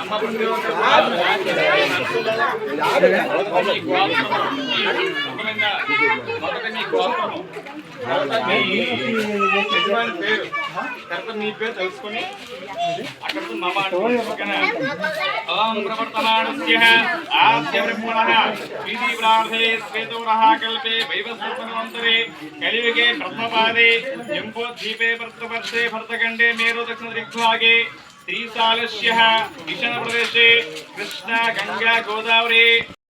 అమ్మ మొదట మీ గోత్రము మీ యజమాని పేరు. తర్వాత మీ పేరు తెలుసుకొని అక్కడితో మమ ఓం ప్రవర్తమానస్య ఆద్య బ్రహ్మణః. వీధి ప్రార్థే కల్పే కలియుగే బ్రహ్మపాదే భర్తవర్షే భర్తఖండే మేరు దక్షిణ దిగ్భాగే శ్రీశాలస్య. ఈశాన ప్రదేశే కృష్ణ గంగా గోదావరి.